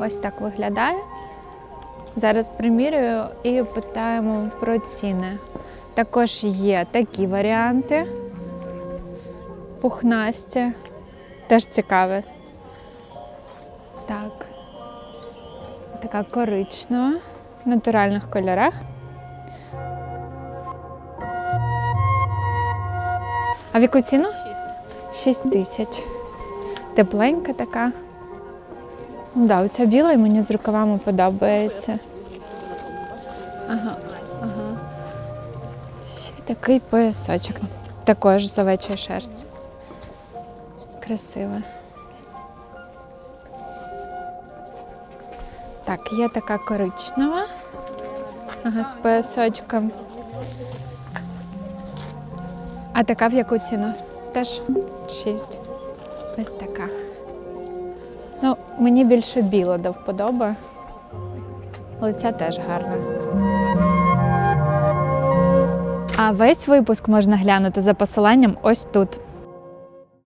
Ось так виглядає. Зараз примірюю і питаємо про ціни. Також є такі варіанти. Пухнасті. Теж цікаве. Так. Така коричнева в натуральних кольорах. А в яку ціну? 6 тисяч. Тепленька така. Да, оця біла і мені з рукавами подобається. Ага, ага. Ще такий поясочок. Також з овечої шерсті. Красиво. Так, є така коричнева. Ага, з поясочком. А така в яку ціну? Теж 6. Ось така. Ну, мені більше біла до вподоби. Але ця теж гарна. А весь випуск можна глянути за посиланням ось тут.